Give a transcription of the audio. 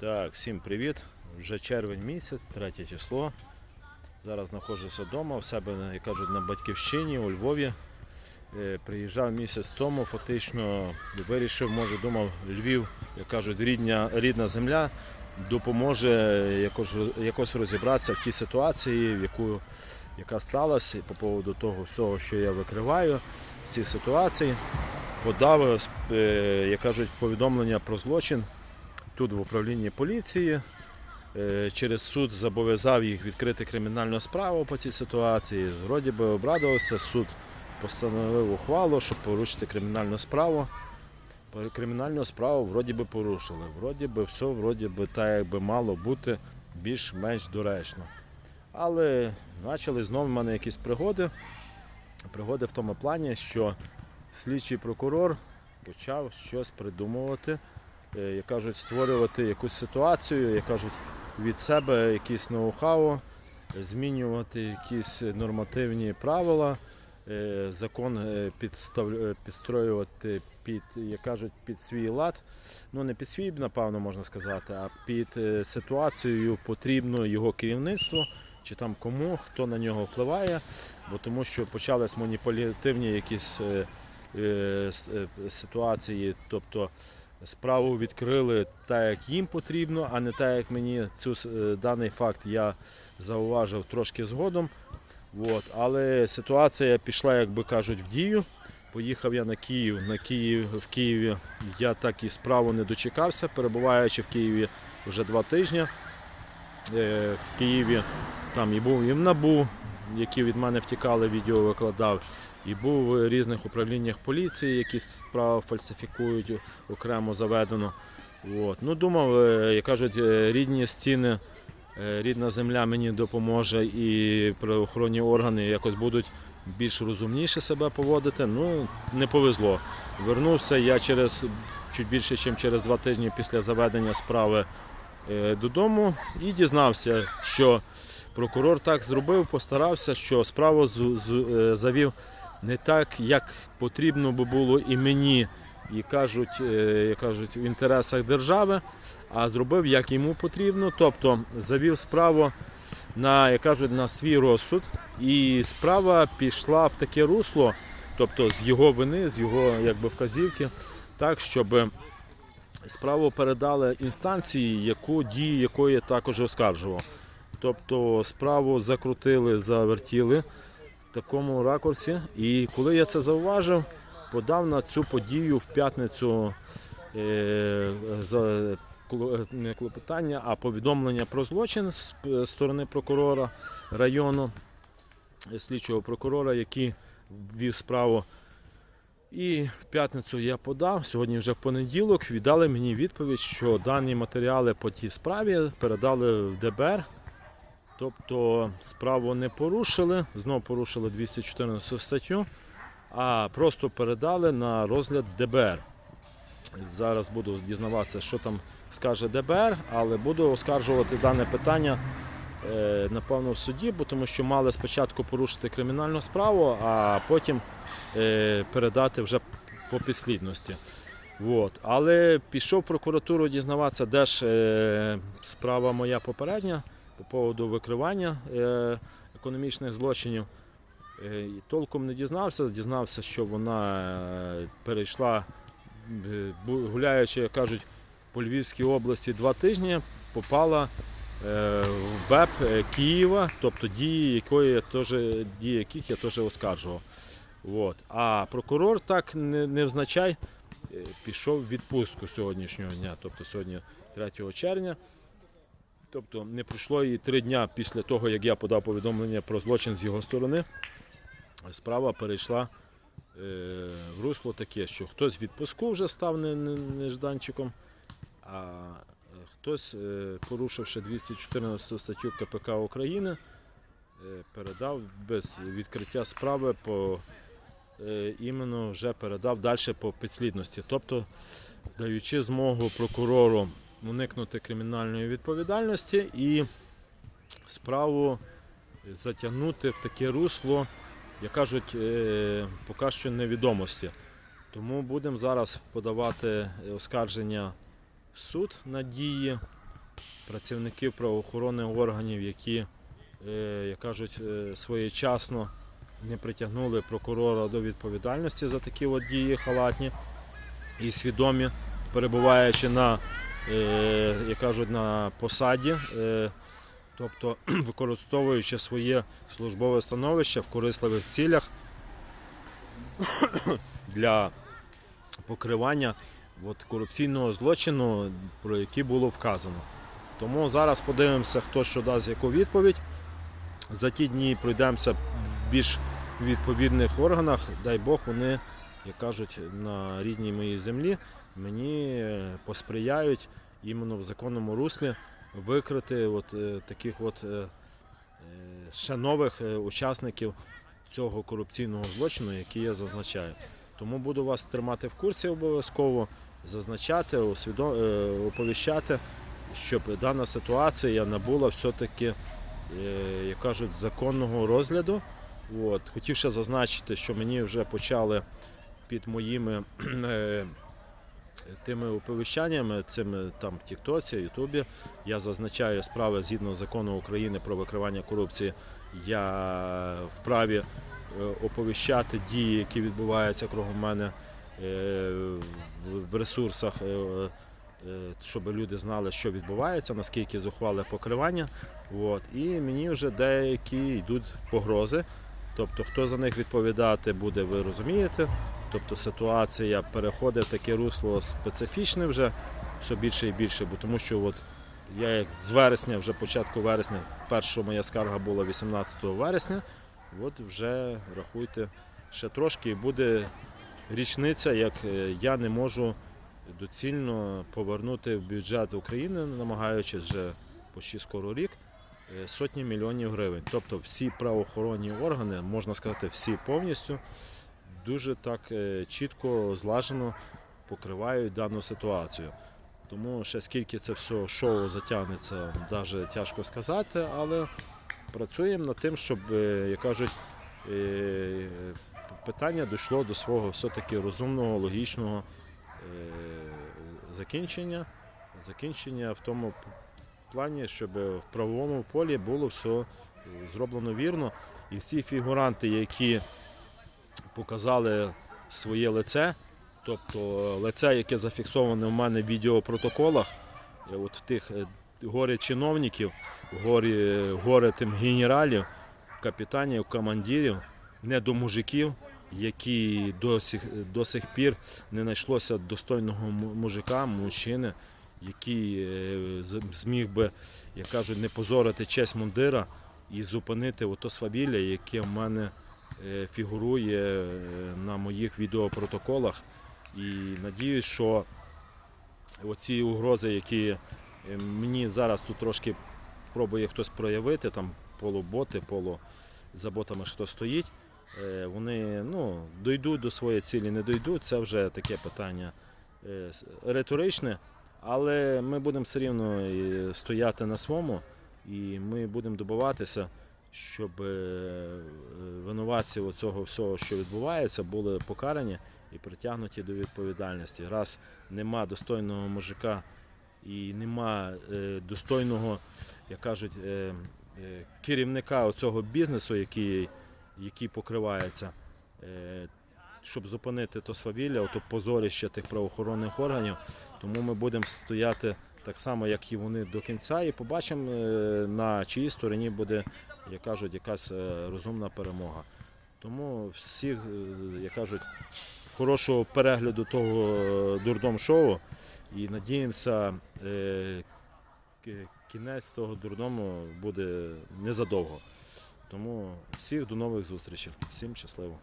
Так, всім привіт. Вже червень місяць, третє число. Зараз знаходжуся вдома, в себе, як кажуть, на батьківщині у Львові. Е, Приїжджав місяць тому, фактично вирішив, може, думав, Львів, як кажуть, рідня, рідна земля допоможе якось, якось розібратися в тій ситуації, в яку, яка сталася по поводу того всього, що я викриваю в цій ситуації. Подав, е, як кажуть, повідомлення про злочин тут в управлінні поліції. Е, Через суд зобов'язав їх відкрити кримінальну справу по цій ситуації. Вроді би обрадувався, суд постановив ухвалу, щоб порушити кримінальну справу. Кримінальну справу вроді би порушили. Вроді би все вроді би так, як би мало бути більш-менш доречно. Але почали знову в мене якісь пригоди. Пригоди в тому плані, що слідчий прокурор почав щось придумувати, як кажуть, створювати якусь ситуацію, як кажуть, від себе якісь ноу-хау, змінювати якісь нормативні правила, е, закон е, підстав... е, підстроювати під, як кажуть, під свій лад. Ну не під свій, напевно, можна сказати, а під е, ситуацією потрібно його керівництво. Чи там кому, хто на нього впливає, бо тому що почались маніпулятивні якісь е, е, е, ситуації, тобто справу відкрили так, як їм потрібно, а не так, як мені цю е, даний факт я зауважив трошки згодом. От. Але ситуація пішла, як би кажуть, в дію. Поїхав я на Київ. На Київ в Києві я так і справу не дочекався, перебуваючи в Києві вже два тижні. Е, В Києві там і був і в НАБУ, які від мене втікали, відео викладав, і був в різних управліннях поліції, які справи фальсифікують окремо заведено. От. Ну, думав, е, як кажуть, е, рідні стіни, е, рідна земля мені допоможе і правоохоронні органи якось будуть більш розумніше себе поводити. Ну, не повезло. Вернувся я через чуть більше, ніж через два тижні після заведення справи додому і дізнався, що прокурор так зробив, постарався, що справу з- е, завів не так, як потрібно би було і мені, і кажуть, е, як кажуть, в інтересах держави, а зробив як йому потрібно. Тобто завів справу на, як кажуть, на свій розсуд, і справа пішла в таке русло, тобто з його вини, з його якби, вказівки, так, щоб справу передали інстанції, яку дії якої я також оскаржував. Тобто справу закрутили, завертіли в такому ракурсі. І коли я це зауважив, подав на цю подію в п'ятницю е, за не клопотання, а повідомлення про злочин з сторони прокурора району, е, слідчого прокурора, який ввів справу. І в п'ятницю я подав, сьогодні вже в понеділок віддали мені відповідь, що дані матеріали по тій справі передали в ДБР. Тобто справу не порушили, знову порушили 214 статтю, а просто передали на розгляд ДБР. Зараз буду дізнаватися, що там скаже ДБР, але буду оскаржувати дане питання е, напевно в суді, бо тому що мали спочатку порушити кримінальну справу, а потім е, передати вже по підслідності. От. Але пішов в прокуратуру дізнаватися, де ж е, справа моя попередня по поводу викривання е, економічних злочинів. Е, толком не дізнався, дізнався, що вона е, перейшла, гуляючи, як кажуть, по Львівській області два тижні, попала в БЕП Києва, тобто дії, якої я теж, дії яких я теж оскаржував. От. А прокурор так не, невзначай пішов в відпустку сьогоднішнього дня, тобто сьогодні 3 червня. Тобто не пройшло і три дня після того, як я подав повідомлення про злочин з його сторони. Справа перейшла е, в русло таке, що хтось в відпуску вже став не- не- нежданчиком, а е, хтось, е, порушивши 214 статтю КПК України, передав без відкриття справи по іменно вже передав далі по підслідності. Тобто, даючи змогу прокурору уникнути кримінальної відповідальності і справу затягнути в таке русло, як кажуть, е, поки що невідомості. Тому будемо зараз подавати оскарження в суд на дії працівників правоохоронних органів, які, е, як кажуть, е, своєчасно не притягнули прокурора до відповідальності за такі от дії халатні і свідомі, перебуваючи на, е, як кажуть, на посаді, е, тобто використовуючи своє службове становище в корисливих цілях для покривання от, корупційного злочину, про який було вказано. Тому зараз подивимося, хто що дасть яку відповідь. За ті дні пройдемося в більш відповідних органах. Дай Бог, вони, як кажуть, на рідній моїй землі мені е, посприяють іменно в законному руслі викрити от, е, таких от, е, е, ще нових учасників цього корупційного злочину, який я зазначаю. Тому буду вас тримати в курсі обов'язково, зазначати, оповіщати, щоб дана ситуація набула все-таки, як кажуть, законного розгляду. От. Хотів ще зазначити, що мені вже почали під моїми е, тими оповіщаннями, цими там Тіктоці, Ютубі. Я зазначаю справи згідно закону України про викривання корупції. Я вправі е, оповіщати дії, які відбуваються кругом мене е, в- ресурсах, щоб люди знали, що відбувається, наскільки зухвале покривання. От. І мені вже деякі йдуть погрози. Тобто, хто за них відповідати буде, ви розумієте. Тобто ситуація переходить в таке русло специфічне вже все більше і більше, бо тому що от я як з вересня, вже початку вересня, перша моя скарга була 18 вересня, от вже рахуйте ще трошки буде річниця, як е, я не можу доцільно повернути в бюджет України, намагаючись вже почти скоро рік, е, сотні мільйонів гривень. Тобто всі правоохоронні органи, можна сказати, всі повністю дуже так е, чітко, злажено покривають дану ситуацію. Тому ще скільки це все шоу затягнеться, навіть тяжко сказати, але працюємо над тим, щоб, е, як кажуть, е, питання дійшло до свого все-таки розумного, логічного закінчення. Закінчення в тому плані, щоб в правовому полі було все зроблено вірно. І всі фігуранти, які показали своє лице, тобто лице, яке зафіксоване в мене в відеопротоколах, е, от тих е, горе чиновників, горе, горе тим генералів, капітанів, командирів, не до мужиків, які до сих, до сих пір не знайшлося достойного мужика, мужчини, який е, зміг би, як кажуть, не позорити честь мундира і зупинити ото свавілля, яке в мене е, фігурує е, на моїх відеопротоколах. І надіюсь, що оці угрози, які е, мені зараз тут трошки пробує хтось проявити, там полуботи, полу за ботами хто стоїть, е, вони ну, дійдуть до своєї цілі, не дійдуть. Це вже таке питання е, риторичне. Але ми будемо все рівно е, стояти на своєму, і ми будемо добиватися, щоб е, е, винуватці цього всього, що відбувається, були покарані і притягнуті до відповідальності. Раз нема достойного мужика і нема е, достойного, як кажуть, керівника цього бізнесу, який, який покривається. Щоб зупинити то свавілля, то позоріще тих правоохоронних органів. Тому ми будемо стояти так само, як і вони до кінця, і побачимо, е, на чиїй стороні буде, як кажуть, якась е, розумна перемога. Тому всіх, е, як кажуть, хорошого перегляду того е, дурдом шоу і надіємося, кінець того дурдому буде незадовго. Тому всіх до нових зустрічей. Всім щасливо.